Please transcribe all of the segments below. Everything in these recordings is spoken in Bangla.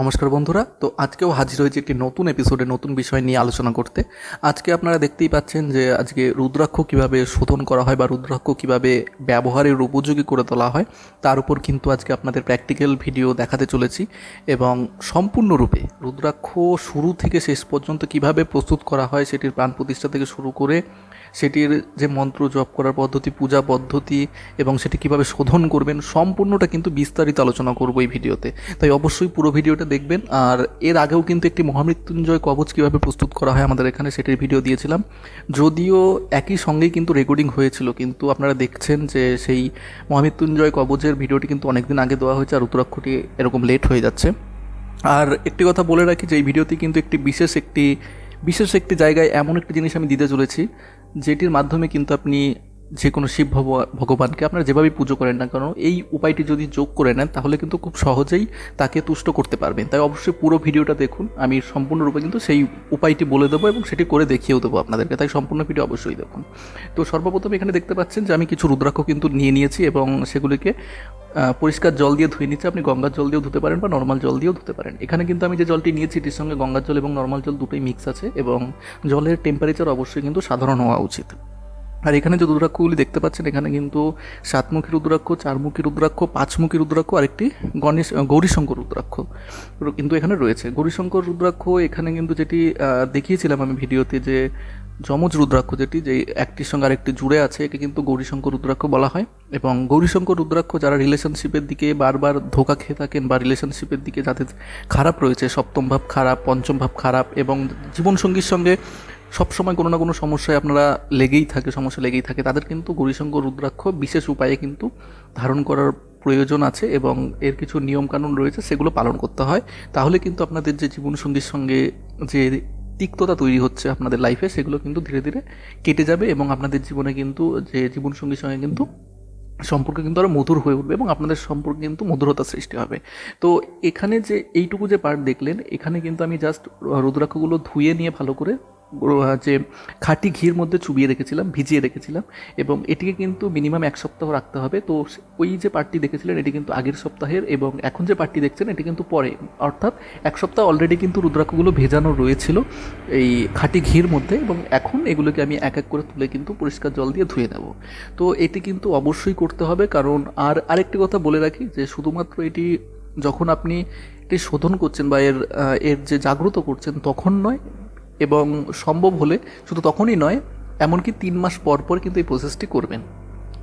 নমস্কার বন্ধুরা। তো আজকেও হাজির হয়েছে একটি নতুন এপিসোডে নতুন বিষয় নিয়ে আলোচনা করতে। আজকে আপনারা দেখতেই পাচ্ছেন যে আজকে রুদ্রাক্ষ কীভাবে শোধন করা হয় বা রুদ্রাক্ষ কীভাবে ব্যবহারের উপযোগী করে তোলা হয়, তার উপর কিন্তু আজকে আপনাদের প্র্যাকটিক্যাল ভিডিও দেখাতে চলেছি এবং সম্পূর্ণরূপে রুদ্রাক্ষ শুরু থেকে শেষ পর্যন্ত কীভাবে প্রস্তুত করা হয় সেটির প্রাণ প্রতিষ্ঠা থেকে শুরু করে সেটির যে মন্ত্র জপ করার পদ্ধতি, পূজা পদ্ধতি এবং সেটি কীভাবে শোধন করবেন, সম্পূর্ণটা কিন্তু বিস্তারিত আলোচনা করব এই ভিডিওতে তাই অবশ্যই পুরো ভিডিওটা দেখবেন। আর এর আগেও কিন্তু একটি মহামৃত্যুঞ্জয় কবচ কীভাবে প্রস্তুত করা হয় আমাদের এখানে সেটির ভিডিও দিয়েছিলাম। যদিও একই সঙ্গেই কিন্তু রেকর্ডিং হয়েছিল, কিন্তু আপনারা দেখছেন যে সেই মহামৃত্যুঞ্জয় কবচের ভিডিওটি কিন্তু অনেকদিন আগে দেওয়া হয়েছে আর রুদ্রাক্ষটি এরকম লেট হয়ে যাচ্ছে। আর একটি কথা বলে রাখি যে এই ভিডিওতে কিন্তু একটি বিশেষ একটি বিশেষ একটি জায়গায় এমন একটি জিনিস আমি দিতে চলেছি, যেটির মাধ্যমে কিন্তু আপনি যে কোনো শিব ভগবা- ভগবানকে আপনারা যেভাবেই পুজো করেন না কেন, এই উপায়টি যদি যোগ করে নেন, তাহলে কিন্তু খুব সহজেই তাকে তুষ্ট করতে পারবেন। তাই অবশ্যই পুরো ভিডিওটা দেখুন। আমি সম্পূর্ণরূপে কিন্তু সেই উপায়টি বলে দেবো এবং সেটি করে দেখিয়েও দেবো আপনাদেরকে। তাই সম্পূর্ণ ভিডিও অবশ্যই দেখুন। তো সর্বপ্রথম এখানে দেখতে পাচ্ছেন যে আমি কিছু রুদ্রাক্ষ কিন্তু নিয়ে নিয়েছি এবং সেগুলিকে পরিষ্কার জল দিয়ে ধুয়ে নিচ্ছে। আপনি গঙ্গার জল দিয়েও ধুতে পারেন বা নর্মাল জল দিয়েও ধুতে পারেন। এখানে কিন্তু আমি যে জলটি নিয়েছি, এটির সঙ্গে গঙ্গার জল এবং নর্মাল জল দুটোই মিক্স আছে এবং জলের টেম্পারেচার অবশ্যই কিন্তু সাধারণ হওয়া উচিত। আর এখানে যে রুদ্রাক্ষগুলি দেখতে পাচ্ছেন, এখানে কিন্তু সাতমুখী রুদ্রাক্ষ, চারমুখী রুদ্রাক্ষ, পাঁচমুখী রুদ্রাক্ষ আর একটি গণেশ গৌরীশঙ্কর রুদ্রাক্ষ কিন্তু এখানে রয়েছে। গৌরীশঙ্কর রুদ্রাক্ষ এখানে কিন্তু যেটি দেখিয়েছিলাম আমি ভিডিওতে যে যমজ রুদ্রাক্ষ যেটি যে একটির সঙ্গে আরেকটি জুড়ে আছে, একে কিন্তু গৌরীশঙ্কর রুদ্রাক্ষ বলা হয়। এবং গৌরীশঙ্কর রুদ্রাক্ষ যারা রিলেশনশিপের দিকে বারবার ধোকা খেয়ে থাকেন বা রিলেশনশিপের দিকে যাদের খারাপ রয়েছে, সপ্তম ভাব খারাপ, পঞ্চম ভাব খারাপ এবং জীবনসঙ্গীর সঙ্গে সবসময় কোনো না কোনো সমস্যায় আপনারা লেগেই থাকে, সমস্যা লেগেই থাকে। তাদের কিন্তু গৌরীশঙ্কর রুদ্রাক্ষ বিশেষ উপায়ে কিন্তু ধারণ করার প্রয়োজন আছে এবং এর কিছু নিয়মকানুন রয়েছে, সেগুলো পালন করতে হয়। তাহলে কিন্তু আপনাদের যে জীবনসঙ্গীর সঙ্গে যে তিক্ততা তৈরি হচ্ছে আপনাদের লাইফে সেগুলো কিন্তু ধীরে ধীরে কেটে যাবে এবং আপনাদের জীবনে কিন্তু যে জীবনসঙ্গীর সঙ্গে কিন্তু সম্পর্ক কিন্তু আরও মধুর হয়ে উঠবে এবং আপনাদের সম্পর্কে কিন্তু মধুরতা সৃষ্টি হবে। তো এখানে যে এইটুকু যে পার্ট দেখলেন, এখানে কিন্তু আমি জাস্ট রুদ্রাক্ষগুলো ধুয়ে নিয়ে ভালো করে যে খাঁটি ঘির মধ্যে চুবিয়ে রেখেছিলাম, ভিজিয়ে রেখেছিলাম এবং এটিকে কিন্তু মিনিমাম এক সপ্তাহ রাখতে হবে। তো ওই যে পার্টটি দেখেছিলেন, এটি কিন্তু আগের সপ্তাহের এবং এখন যে পার্টটি দেখছেন, এটি কিন্তু পরে। অর্থাৎ এক সপ্তাহ অলরেডি কিন্তু রুদ্রাক্ষগুলো ভেজানো রয়েছিল এই খাঁটি ঘির মধ্যে এবং এখন এগুলোকে আমি এক এক করে তুলে কিন্তু পরিষ্কার জল দিয়ে ধুয়ে নেব। তো এটি কিন্তু অবশ্যই করতে হবে কারণ আর আরেকটি কথা বলে রাখি যে শুধুমাত্র এটি যখন আপনি এটি শোধন করছেন বা এর এর যে জাগ্রত করছেন তখন নয় এবং সম্ভব হলে শুধু তখনই নয়, এমনকি তিন মাস পর পর কিন্তু এই প্রসেসটি করবেন।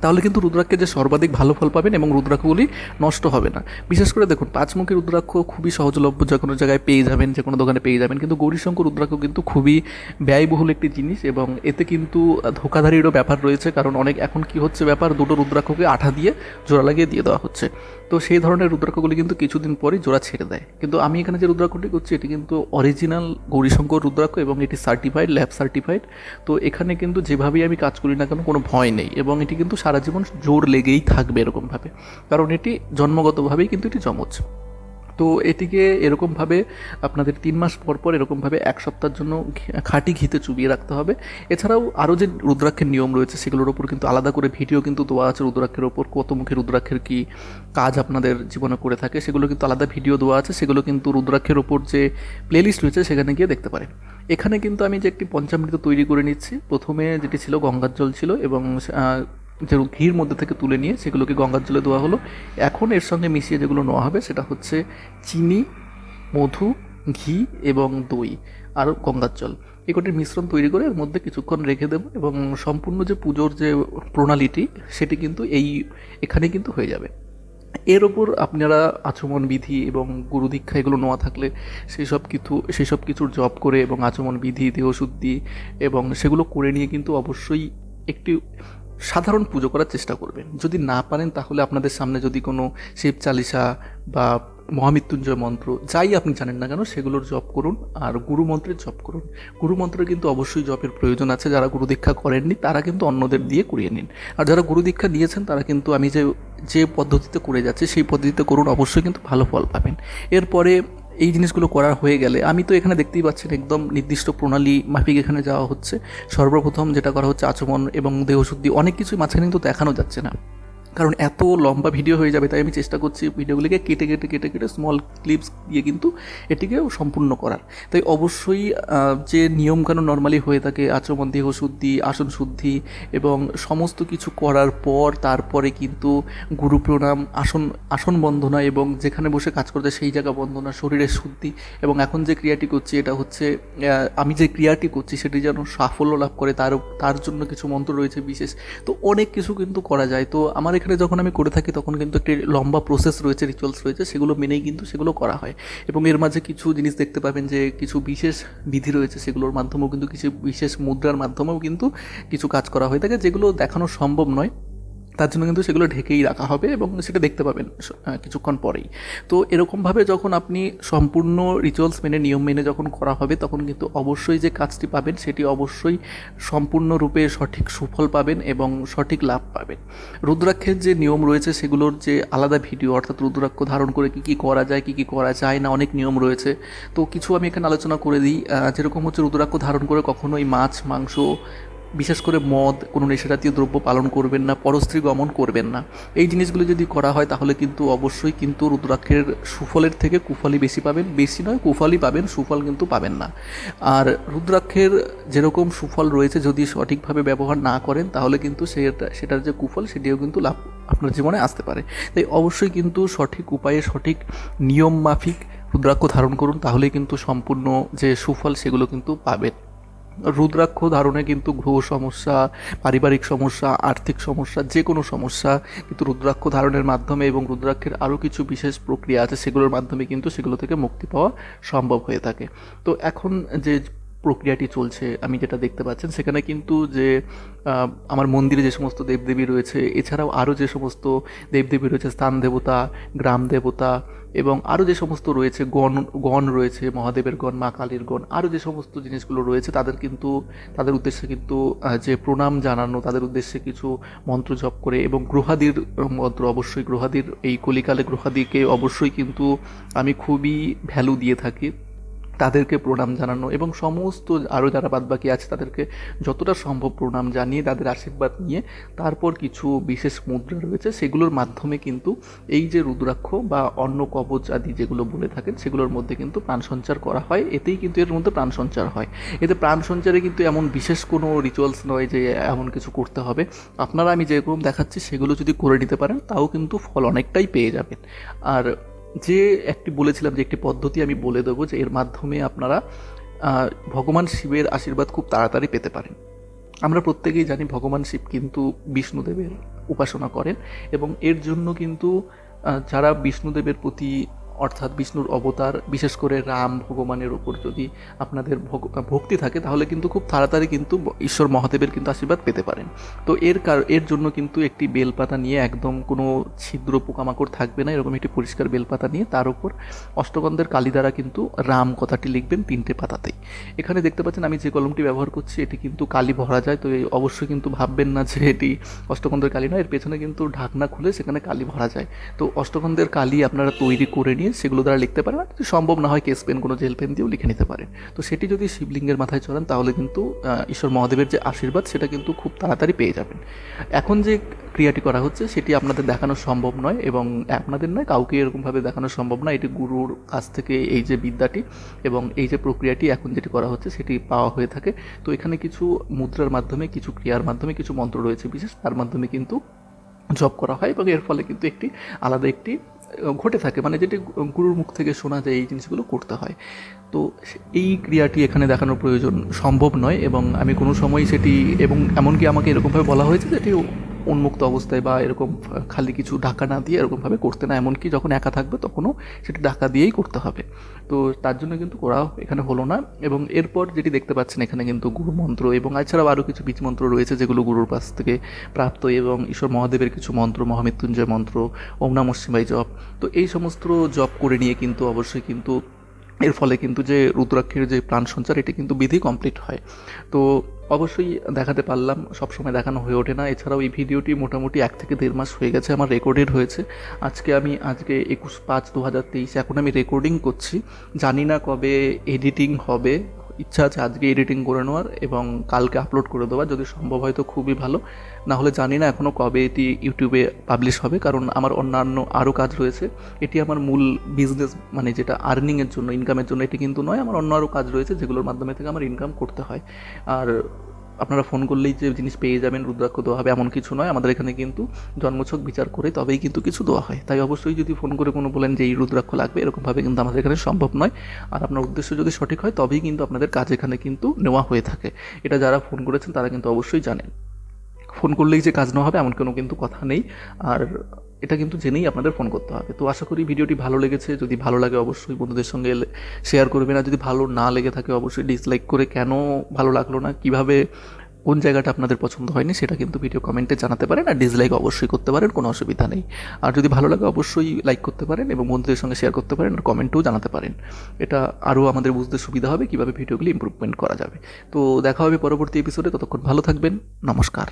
তাহলে কিন্তু রুদ্রাক্ষে যে সর্বাধিক ভালো ফল পাবেন এবং রুদ্রাক্ষগুলি নষ্ট হবে না। বিশেষ করে দেখুন, পাঁচমুখী রুদ্রাক্ষ খুবই সহজলভ্য, যে কোনো জায়গায় পেয়ে যাবেন, যে কোনো দোকানে পেয়ে যাবেন। কিন্তু গৌরীশঙ্কর রুদ্রাক্ষ কিন্তু খুবই ব্যয়বহুল একটি জিনিস এবং এতে কিন্তু ধোকাধারিরও ব্যাপার রয়েছে। কারণ অনেক, এখন কি হচ্ছে ব্যাপার? দুটো রুদ্রাক্ষকে আঠা দিয়ে জোড়া লাগিয়ে দিয়ে দেওয়া হচ্ছে। তো সেই ধরনের রুদ্রাক্ষগুলি কিন্তু কিছুদিন পরে জোড়া ছেড়ে দেয়। কিন্তু আমি এখানে যে রুদ্রাক্ষটি করছি, এটি কিন্তু অরিজিনাল গৌরীশঙ্কর রুদ্রাক্ষ এবং এটি সার্টিফাইড ল্যাব সার্টিফাইড তো এখানে কিন্তু যেভাবেই আমি কাজ করি না কেন, কোনো ভয় নেই এবং এটি কিন্তু সারা জীবন জোর লেগেই থাকবে এরকমভাবে। কারণ এটি জন্মগতভাবেই কিন্তু এটি জমজ তো এটিকে এরকমভাবে আপনাদের তিন মাস পর পর এরকমভাবে এক সপ্তাহের জন্য খাঁটি ঘিতে চুবিয়ে রাখতে হবে। এছাড়াও আরও যে রুদ্রাক্ষের নিয়ম রয়েছে সেগুলোর ওপর কিন্তু আলাদা করে ভিডিও কিন্তু দেওয়া আছে রুদ্রাক্ষের ওপর, কত মুখে রুদ্রাক্ষের কী কাজ আপনাদের জীবনে করে থাকে সেগুলো কিন্তু আলাদা ভিডিও দেওয়া আছে। সেগুলো কিন্তু রুদ্রাক্ষের ওপর যে প্লেলিস্ট রয়েছে সেখানে গিয়ে দেখতে পারেন। এখানে কিন্তু আমি যে একটি পঞ্চামৃত তৈরি করে নিচ্ছি। প্রথমে যেটি ছিল গঙ্গার জল ছিল এবং যে ঘির মধ্যে থেকে তুলে নিয়ে সেগুলোকে গঙ্গার জলে দেওয়া হলো। এখন এর সঙ্গে মিশিয়ে যেগুলো নেওয়া হবে সেটা হচ্ছে চিনি, মধু, ঘি এবং দই আর গঙ্গার জল। এই কটির মিশ্রণ তৈরি করে এর মধ্যে কিছুক্ষণ রেখে দেবো এবং সম্পূর্ণ যে পুজোর যে প্রণালীটি সেটি কিন্তু এই এখানে কিন্তু হয়ে যাবে। এর ওপর আপনারা আচমন বিধি এবং গুরু দীক্ষা এগুলো নেওয়া থাকলে সেই সব কিছু, সেই সব কিছুর জপ করে এবং আচমন বিধি, দেহশুদ্ধি এবং সেগুলো করে নিয়ে কিন্তু অবশ্যই একটি সাধারণ পুজো করার চেষ্টা করবেন। যদি না পারেন, তাহলে আপনাদের সামনে যদি কোনো শিব চালিসা বা মহামৃত্যুঞ্জয় মন্ত্র যাই আপনি জানেন না কেন, সেগুলোর জপ করুন আর গুরু মন্ত্রের জপ করুন। গুরু মন্ত্রের কিন্তু অবশ্যই জপের প্রয়োজন আছে, যারা গুরু দীক্ষা করেননি তারা কিন্তু অন্যদের দিয়ে করিয়ে নিন। আর যারা গুরু দীক্ষা নিয়েছেন, তারা কিন্তু আমি যে যে পদ্ধতিতে করে যাচ্ছি, সেই পদ্ধতিতে করুন, অবশ্যই কিন্তু ভালো ফল পাবেন। এরপরে এই জিনিসগুলো করা হয়ে গেলে, আমি তো এখানে দেখতেই পাচ্ছেন একদম নির্দিষ্ট প্রণালী মাফিক এখানে যাওয়া হচ্ছে। সর্বপ্রথম যেটা করা হচ্ছে আচমন এবং দেহশুদ্ধি, অনেক কিছুই মাঝখানে কিন্তু দেখানো যাচ্ছে না। কারণ এত লম্বা ভিডিও হয়ে যাবে, তাই আমি চেষ্টা করছি ভিডিওগুলিকে কেটে কেটে কেটে কেটে স্মল ক্লিপস দিয়ে কিন্তু এটিকে সম্পূর্ণ করার। তাই অবশ্যই যে নিয়মকানুন নর্মালি হয়ে থাকে আচমন দেহ শুদ্ধি আসন শুদ্ধি এবং সমস্ত কিছু করার পর তারপরে কিন্তু গুরু প্রণাম, আসন আসন বন্ধনা এবং যেখানে বসে কাজ করতে সেই জায়গা বন্ধনা শরীরের শুদ্ধি এবং এখন যে ক্রিয়াটি করছি এটা হচ্ছে আমি যে ক্রিয়াটি করছি সেটি যেন সাফল্য লাভ করে, তার তার জন্য কিছু মন্ত্র রয়েছে বিশেষ। তো অনেক কিছু কিন্তু করা যায়। তো আমার এখানে যখন আমি করে থাকি, তখন কিন্তু একটি লম্বা প্রসেস রয়েছে রিচুয়ালস রয়েছে, সেগুলো মেনেই কিন্তু সেগুলো করা হয়। এবং এর মাঝে কিছু জিনিস দেখতে পাবেন যে, কিছু বিশেষ বিধি রয়েছে, সেগুলোর মাধ্যমেও কিন্তু কিছু বিশেষ মুদ্রার মাধ্যমেও কিন্তু কিছু কাজ করা হয়ে থাকে, যেগুলো দেখানো সম্ভব নয়। তার জন্য কিন্তু সেগুলো ঢেকেই রাখা হবে এবং সেটা দেখতে পাবেন কিছুক্ষণ পরেই। তো এরকমভাবে যখন আপনি সম্পূর্ণ রিচুয়ালস মেনে, নিয়ম মেনে যখন করা হবে, তখন কিন্তু অবশ্যই যে কাজটি পাবেন, সেটি অবশ্যই সম্পূর্ণরূপে সঠিক সুফল পাবেন এবং সঠিক লাভ পাবেন। রুদ্রাক্ষের যে নিয়ম রয়েছে, সেগুলোর যে আলাদা ভিডিও অর্থাৎ রুদ্রাক্ষ ধারণ করে কী কী করা যায়, কী কী করা যায় না, অনেক নিয়ম রয়েছে। তো কিছু আমি এখানে আলোচনা করে দিই। যেরকম হচ্ছে রুদ্রাক্ষ ধারণ করে কখনোই মাছ, মাংস বিশেষ করে মদ, কোনো নেশাজাতীয় দ্রব্য পালন করবেন না, পরস্ত্রী গমন করবেন না। এই জিনিসগুলো যদি করা হয়, তাহলে কিন্তু অবশ্যই কিন্তু রুদ্রাক্ষের সুফলের থেকে কুফলই বেশি পাবেন। বেশি নয়, কুফলই পাবেন, সুফল কিন্তু পাবেন না। আর রুদ্রাক্ষের যেরকম সুফল রয়েছে, যদি সঠিকভাবে ব্যবহার না করেন, তাহলে কিন্তু সেটা, সেটার যে কুফল, সেটিও কিন্তু লাভ আপনার জীবনে আসতে পারে। তাই অবশ্যই কিন্তু সঠিক উপায়ে, সঠিক নিয়ম মাফিক রুদ্রাক্ষ ধারণ করুন, তাহলেই কিন্তু সম্পূর্ণ যে সুফল, সেগুলো কিন্তু পাবেন। রুদ্রাক্ষ ধারণে কিন্তু গ্রহ সমস্যা, পারিবারিক সমস্যা, আর্থিক সমস্যা, যে কোনো সমস্যা কিন্তু রুদ্রাক্ষ ধারণের মাধ্যমে এবং রুদ্রাক্ষের আরও কিছু বিশেষ প্রক্রিয়া আছে সেগুলোর মাধ্যমে কিন্তু সেগুলো থেকে মুক্তি পাওয়া সম্ভব হয়ে থাকে। তো এখন যে প্রক্রিয়াটি চলছে, আমি যেটা দেখতে পাচ্ছেন। সেখানে কিন্তু যে আমার মন্দিরে যে সমস্ত দেবদেবী রয়েছে, এছাড়াও আরও যে সমস্ত দেবদেবী রয়েছে, স্থান দেবতা, গ্রাম দেবতা এবং আরও যে সমস্ত রয়েছে, গণ গণ রয়েছে, মহাদেবের গণ, মা কালীর গণ, আরও যে সমস্ত জিনিসগুলো রয়েছে, তাদের কিন্তু, তাদের উদ্দেশ্যে কিন্তু যে প্রণাম জানানো, তাদের উদ্দেশ্যে কিছু মন্ত্র জপ করে এবং গ্রহাদির মন্ত্র অবশ্যই, গ্রহাদির, এই কলিকালে গ্রহাদিকে অবশ্যই কিন্তু আমি খুবই ভ্যালু দিয়ে থাকি। তাদেরকে প্রণাম জানানো এবং সমস্ত আরও যারা বাদবাকি আছে তাদেরকে যতটা সম্ভব প্রণাম জানিয়ে তাদের আশীর্বাদ নিয়ে তারপর কিছু বিশেষ মুদ্রা রয়েছে, সেগুলোর মাধ্যমে কিন্তু এই যে রুদ্রাক্ষ বা অন্য কবচ আদি যেগুলো বলে থাকেন, সেগুলোর মধ্যে কিন্তু প্রাণ সঞ্চার করা হয়। এতেই কিন্তু এর মধ্যে প্রাণ সঞ্চার হয়। এতে প্রাণ সঞ্চারে কিন্তু এমন বিশেষ কোনো রিচুয়ালস নয় যে এমন কিছু করতে হবে। আপনারা আমি যেরকম দেখাচ্ছি, সেগুলো যদি করে নিতে পারেন, তাও কিন্তু ফল অনেকটাই পেয়ে যাবেন। আর যে একটি বলেছিলাম যে একটি পদ্ধতি আমি বলে দেবো যে এর মাধ্যমে আপনারা ভগবান শিবের আশীর্বাদ খুব তাড়াতাড়ি পেতে পারেন। আমরা প্রত্যেকেই জানি ভগবান শিব কিন্তু বিষ্ণুদেবের উপাসনা করেন এবং এর জন্য কিন্তু যারা বিষ্ণুদেবের প্রতি অর্থাৎ বিষ্ণুর অবতার, বিশেষ করে রাম ভগবানের ওপর যদি আপনাদের ভক্তি থাকে, তাহলে কিন্তু খুব তাড়াতাড়ি কিন্তু ঈশ্বর মহাদেবের কিন্তু আশীর্বাদ পেতে পারেন। তো এর কার, এর জন্য কিন্তু একটি বেলপাতা নিয়ে একদম কোনো ছিদ্র পোকামাকড় থাকবে না, এরকম একটি পরিষ্কার বেলপাতা নিয়ে তার উপর অষ্টগন্ধের কালি দ্বারা কিন্তু রাম কথাটি লিখবেন তিনটে পাতাতেই। এখানে দেখতে পাচ্ছেন আমি যে কলমটি ব্যবহার করছি, এটি কিন্তু কালি ভরা যায়, তো অবশ্যই কিন্তু ভাববেন না যে এটি অষ্টগন্ধের কালি নয়, এর পেছনে কিন্তু ঢাকনা খুলে সেখানে কালি ভরা যায়। তো অষ্টগন্ধের কালি আপনারা তৈরি করে নিয়ে সেগুলো দ্বারা লিখতে পারেন যদি সম্ভব না হয় কেস পেন কোনো জেল পেন দিয়েও লিখে নিতে পারেন। তো সেটি যদি শিবলিঙ্গের মাথায় চড়ান, তাহলে কিন্তু ঈশ্বর মহাদেবের যে আশীর্বাদ, সেটা কিন্তু খুব তাড়াতাড়ি পেয়ে যাবেন। এখন যে ক্রিয়াটি করা হচ্ছে, সেটি আপনাদের দেখানো সম্ভব নয় এবং আপনাদের নয়, কাউকে এরকমভাবে দেখানো সম্ভব নয়। এটি গুরুর কাছ থেকে এই যে বিদ্যাটি এবং এই যে প্রক্রিয়াটি এখন যেটি করা হচ্ছে, সেটি পাওয়া হয়ে থাকে। তো এখানে কিছু মুদ্রার মাধ্যমে, কিছু ক্রিয়ার মাধ্যমে কিছু মন্ত্র রয়েছে বিশেষ। তার মাধ্যমে কিন্তু জব করা হয় এবং এর ফলে কিন্তু একটি আলাদা একটি ঘটে থাকে মানে যেটি গুরুর মুখ থেকে শোনা যায় এই জিনিসগুলো করতে হয়। তো এই ক্রিয়াটি এখানে দেখানোর প্রয়োজন সম্ভব নয় এবং আমি কোনো সময় সেটি এবং এমনকি আমাকে এরকমভাবে বলা হয়েছে যে এটি উন্মুক্ত অবস্থায় বা এরকম খালি কিছু ঢাকা না দিয়ে এরকমভাবে করতে না, এমনকি যখন একা থাকবে তখনও সেটা ঢাকা দিয়েই করতে হবে। তো তার জন্য কিন্তু করা এখানে হলো না এবং এরপর যেটি দেখতে পাচ্ছেন এখানে কিন্তু গুরু মন্ত্র এবং এছাড়াও আরও কিছু বীজ মন্ত্র রয়েছে যেগুলো গুরুর কাছ থেকে প্রাপ্ত এবং ঈশ্বর মহাদেবের কিছু মন্ত্র, মহামৃত্যুঞ্জয় মন্ত্র, ওম নমঃ শিবায় জপ। তো এই সমস্ত জপ করে নিয়ে কিন্তু অবশ্যই কিন্তু এর ফলে কিন্তু যে রুদ্রাক্ষের যে প্রাণ সঞ্চার এটি কিন্তু বিধি কমপ্লিট হয়। তো অবশ্যই দেখাতে পারলাম, সবসময় দেখানো হয়ে ওঠে না। এছাড়াও এই ভিডিওটি মোটামুটি এক থেকে দেড় মাস হয়ে গেছে আমার রেকর্ডেড হয়েছে। আজকে আমি, আজকে একুশ পাঁচ দু হাজার তেইশ, এখন আমি রেকর্ডিং করছি। জানি না কবে এডিটিং হবে ইচ্ছা আছে আজকে এডিটিং করে নেওয়ার এবং কালকে আপলোড করে দেওয়ার। যদি সম্ভব হয় তো খুবই ভালো। না হলে জানি না এখনও কবে এটি ইউটিউবে পাবলিশ হবে, কারণ আমার অন্যান্য আরও কাজ রয়েছে। এটি আমার মূল বিজনেস মানে যেটা আর্নিংয়ের জন্য ইনকামের জন্য, এটি কিন্তু নয়, আমার অন্য আরও কাজ রয়েছে যেগুলোর মাধ্যমে থেকে আমার ইনকাম করতে হয়। আর আপনারা ফোন করলেই যে জিনিস পেয়ে যাবেন, রুদ্রাক্ষ দেওয়া হবে এমন কিছু নয়। আমাদের এখানে কিন্তু জন্মছক বিচার করে তবেই কিন্তু কিছু দেওয়া হয়। তাই অবশ্যই যদি ফোন করে কোনো বলেন যে এই রুদ্রাক্ষ লাগবে, এরকমভাবে কিন্তু আমাদের এখানে সম্ভব নয়। আর আপনার উদ্দেশ্য যদি সঠিক হয়, তবেই কিন্তু আপনাদের কাজ এখানে কিন্তু নেওয়া হয়ে থাকে। এটা যারা ফোন করেছেন, তারা কিন্তু অবশ্যই জানেন। ফোন করলেই যে কাজ নেওয়া হবে, এমন কোনো কিন্তু কথা নেই। আর এটা কিন্তু জেনেই আপনাদের ফোন করতে হবে। তো আশা করি ভিডিওটি ভালো লেগেছে। যদি ভালো লাগে অবশ্যই বন্ধুদের সঙ্গে শেয়ার করবেন। আর যদি ভালো না লেগে থাকে অবশ্যই ডিসলাইক করে কেন ভালো লাগল না, কীভাবে কোন জায়গাটা আপনাদের পছন্দ হয়নি সেটা কিন্তু ভিডিও কমেন্টে জানাতে পারেন। আর ডিসলাইক অবশ্যই করতে পারেন, কোনো অসুবিধা নেই। আর যদি ভালো লাগে অবশ্যই লাইক করতে পারেন এবং বন্ধুদের সঙ্গে শেয়ার করতে পারেন আর কমেন্টও জানাতে পারেন। এটা আরও আমাদের বুঝতে সুবিধা হবে কীভাবে ভিডিওগুলি ইম্প্রুভমেন্ট করা যাবে। তো দেখা হবে পরবর্তী এপিসোডে ততক্ষণ ভালো থাকবেন। নমস্কার।